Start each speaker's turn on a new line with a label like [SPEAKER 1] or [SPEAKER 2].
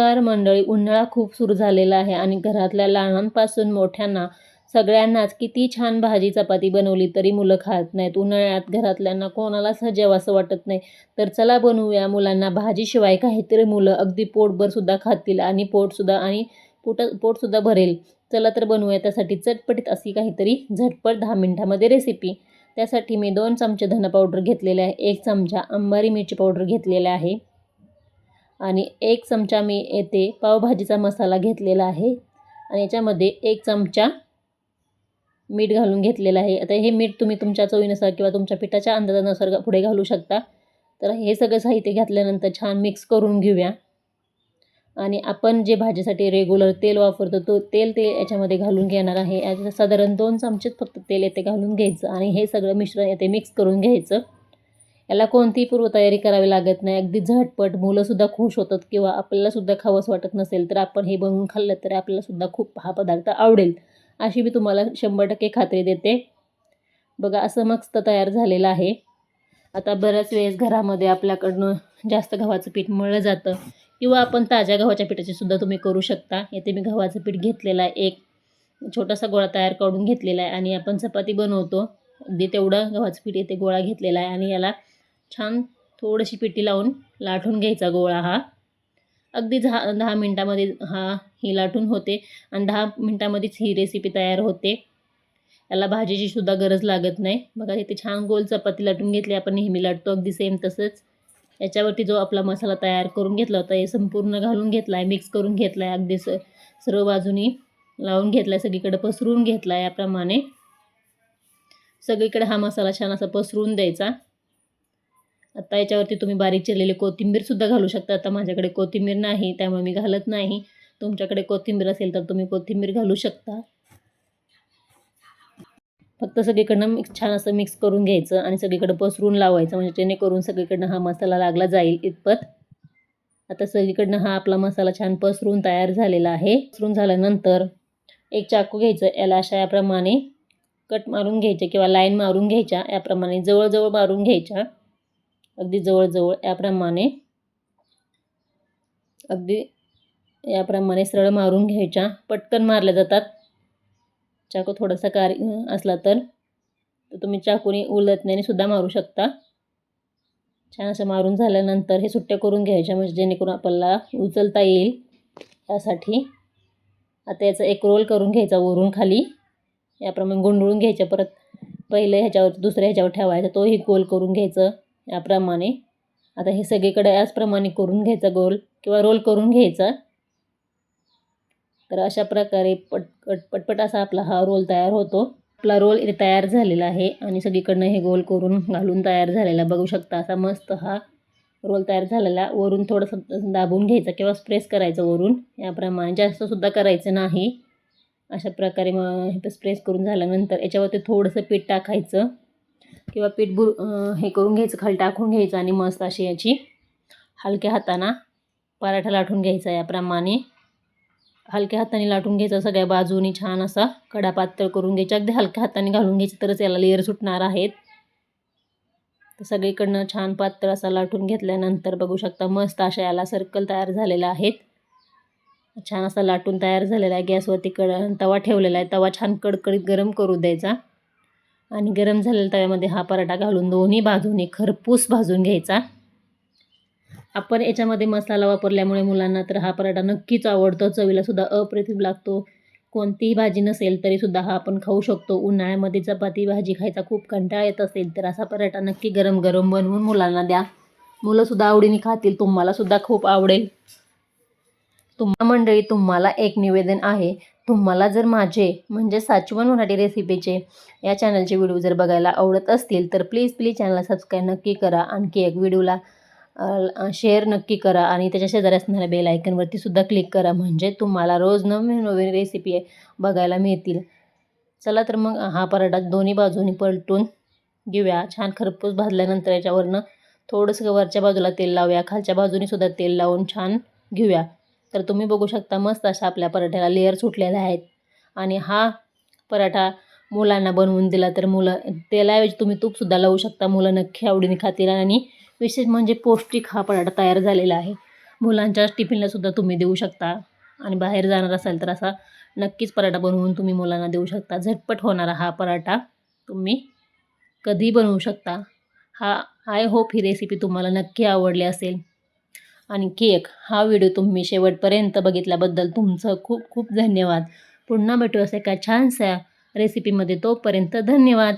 [SPEAKER 1] तर मंडळी उन्हाळा खूप सुरू झालेला आहे आणि घरातल्या लहानांपासून मोठ्यांना सगळ्यांनाच किती छान भाजी चपाती बनवली तरी मुलं खात नाहीत. उन्हाळ्यात घरातल्यांना कोणालाच जेवावंसं वाटत नाही. तर चला बनवूया मुलांना भाजीशिवाय काहीतरी मुलं अगदी पोटभरसुद्धा खातील आणि पोटसुद्धा आणि पोट पोटसुद्धा भरेल. चला तर बनवूया त्यासाठी चटपटीत अशी काहीतरी झटपट दहा मिनटामध्ये रेसिपी त्यासाठी मी दोन चमचे धन पावडर घेतलेले आहे एक चमचा अंबारी मिरची पावडर घेतलेला आहे. आणि एक चमचा मी येथे पावभाजीचा मसाला घेतलेला आहे. आणि याच्यामध्ये एक चमचा मीठ घालून घेतलेलं आहे. आता हे मीठ तुम्ही तुमच्या चवीनुसार किंवा तुमच्या पिठाच्या अंदाजानुसार पुढे घालू शकता. तर हे सगळं साहित्य घातल्यानंतर छान मिक्स करून घेऊया. आणि आपण जे भाजीसाठी रेग्युलर तेल वापरतो तो तेल ते याच्यामध्ये घालून घेणार आहे. साधारण दोन चमचेच फक्त तेल येथे घालून घ्यायचं आणि हे सगळं मिश्रण येथे मिक्स करून घ्यायचं. याला कोणतीही पूर्वतयारी करावी लागत नाही. अगदी झटपट मुलंसुद्धा खुश होतात किंवा आपल्यालासुद्धा खावंसं वाटत नसेल तर आपण हे बनवून खाल्लं तर आपल्यालासुद्धा खूप हा पदार्थ आवडेल. अशी मी तुम्हाला शंभर टक्के खात्री देते. बघा असं मस्त तयार झालेलं आहे. आता बऱ्याच वेळेस घरामध्ये आपल्याकडनं जास्त गव्हाचं पीठ मळलं जातं किंवा आपण ताज्या गव्हाच्या पिठाचे सुद्धा तुम्ही करू शकता. येथे मी गव्हाचं पीठ घेतलेलं आहे. एक छोटासा गोळा तयार करून घेतलेला आहे आणि आपण चपाती बनवतो. अगदी तेवढं गव्हाचं पीठ येथे गोळा घेतलेला आहे आणि याला छान थोडीशी पिठी लावून लाटून घ्यायचा गोळा हा. अगदी झा दहा मिनटामध्ये हा ही लाटून होते आणि दहा मिनटामध्येच ही रेसिपी तयार होते. याला भाजीची सुद्धा गरज लागत नाही. बघा इथे छान गोल चपाती लाटून घेतली. आपण नेहमी लाटतो अगदी सेम तसंच. याच्यावरती जो आपला मसाला तयार करून घेतला होता हे संपूर्ण घालून घेतला आहे मिक्स करून घेतला आहे अगदी स सर्व बाजूनी लावून घेतला आहे सगळीकडे पसरून घेतला आहे याप्रमाणे. सगळीकडे हा मसाला छान असा पसरून द्यायचा. आता याच्यावरती तुम्ही बारीक चिरलेली कोथिंबीरसुद्धा घालू शकता. आता माझ्याकडे कोथिंबीर नाही त्यामुळे मी घालत नाही. तुमच्याकडे कोथिंबीर असेल तर तुम्ही कोथिंबीर घालू शकता. फक्त सगळीकडनं मिक्स छान असं मिक्स करून घ्यायचं आणि सगळीकडं पसरून लावायचं. म्हणजे जेणेकरून सगळीकडनं हा मसाला लागला जाईल इतपत. आता सगळीकडनं हा आपला मसाला छान पसरून तयार झालेला आहे. पसरून झाल्यानंतर एक चाकू घ्यायचं. याला अशा याप्रमाणे कट मारून घ्यायचे किंवा लाईन मारून घ्यायच्या. याप्रमाणे जवळजवळ मारून घ्यायच्या. अगदी जवळजवळ याप्रमाणे अगदी याप्रमाणे सरळ मारून घ्यायच्या. पटकन मारल्या जातात. चाकू थोडासा कार असला तर. तुम्ही चाकूने उलटण्याने सुद्धा मारू शकता. छान असं मारून झाल्यानंतर हे सुट्ट्या करून घ्यायच्या म्हणजे जेणेकरून आपल्याला उचलता येईल यासाठी. आता याचा एक रोल करून घ्यायचा वरून खाली. याप्रमाणे गुंडळून घ्यायच्या परत पहिले ह्याच्यावर दुसऱ्या ह्याच्यावर ठेवायचा. तोही गोल करून घ्यायचं. याप्रमाणे. आता हे सगळीकडे याचप्रमाणे करून घ्यायचा गोल किंवा रोल करून घ्यायचा. तर अशा प्रकारे पटकट पटपट असा आपला हा रोल तयार होतो. आपला रोल इथे तयार झालेला आहे आणि सगळीकडनं हे गोल करून घालून तयार झालेला बघू शकता असा मस्त हा रोल तयार झालेला. वरून थोडंसं दाबून घ्यायचा किंवा स्प्रेस करायचं वरून. याप्रमाणे जास्तसुद्धा करायचं नाही. अशा प्रकारे मग हे स्प्रेस करून झाल्यानंतर याच्यावरती थोडंसं पीठ टाकायचं. किंवा पीठ भुर हे करून घ्यायचं खाली टाकून घ्यायचं आणि मस्त अशी याची हलक्या हाताना पराठा लाटून घ्यायचा याप्रमाणे. हलक्या हाताने लाटून घ्यायचा सगळ्या बाजूनी छान असा कडा पातळ करून घ्यायचा. अगदी हलक्या हाताने घालून घ्यायचं तरच याला लेअर सुटणार आहेत. तर सगळीकडनं छान पातळ असा लाटून घेतल्यानंतर बघू शकता मस्त अशा याला सर्कल तयार झालेला आहेत. छान असा लाटून तयार झालेला आहे. गॅसवरती कड तवा ठेवलेला आहे. तवा छान कडकडीत गरम करू द्यायचा. आणि गरम झालेल्या तव्यामध्ये हा पराठा घालून दोन्ही बाजूने खरपूस भाजून घ्यायचा. आपण याच्यामध्ये मसाला वापरल्यामुळे मुलांना तर हा पराठा नक्कीच आवडतो. चवीलासुद्धा अप्रतिम लागतो. कोणतीही भाजी नसेल तरीसुद्धा हा आपण खाऊ शकतो. उन्हाळ्यामध्ये चपाती भाजी खायचा खूप कंटाळा येत असेल तर असा पराठा नक्की गरम गरम बनवून मुलांना द्या. मुलंसुद्धा आवडीने खातील. तुम्हालासुद्धा खूप आवडेल. तुम्हा मंडळी तुम्हाला एक निवेदन आहे. तुम्हाला जर माझे म्हणजे साचवण मराठी रेसिपीचे या चॅनलचे व्हिडिओ जर बघायला आवडत असतील तर प्लीज प्लीज चॅनलला सबस्क्राईब नक्की करा. आणखी एक व्हिडिओला शेअर नक्की करा आणि त्याच्या शेजारी असणाऱ्या बेल आयकनवरती सुद्धा क्लिक करा म्हणजे तुम्हाला रोज नवीन नवीन रेसिपी बघायला मिळतील. चला तर मग हा पराठा दोन्ही बाजूनी पलटून घेऊया. छान खरपूस भाजल्यानंतर याच्यावरनं थोडंसं वरच्या बाजूला तेल लावूया. खालच्या बाजूनी सुद्धा तेल लावून छान घेऊया. तर तुम्ही बघू शकता मस्त अशा आपल्या पराठ्याला लेअर सुटलेल्या आहेत. आणि हा पराठा मुलांना बनवून दिला तर मुलं तेलाऐवजी तुम्ही तूपसुद्धा लावू शकता मुलं नक्की आवडीने खातील. आणि विशेष म्हणजे पौष्टिक हा पराठा तयार झालेला आहे. मुलांच्या टिफिनलासुद्धा तुम्ही देऊ शकता. आणि बाहेर जाणार असाल तर असा नक्कीच पराठा बनवून तुम्ही मुलांना देऊ शकता. झटपट होणारा हा पराठा तुम्ही कधी बनवू शकता. हा आय होप ही रेसिपी तुम्हाला नक्की आवडली असेल. आणि केक हा व्हिडिओ तुम्ही शेवटपर्यंत बघितल्याबद्दल तुमचं खूप खूप धन्यवाद. पुन्हा भेटू असं एका छानशा रेसिपीमध्ये तोपर्यंत धन्यवाद.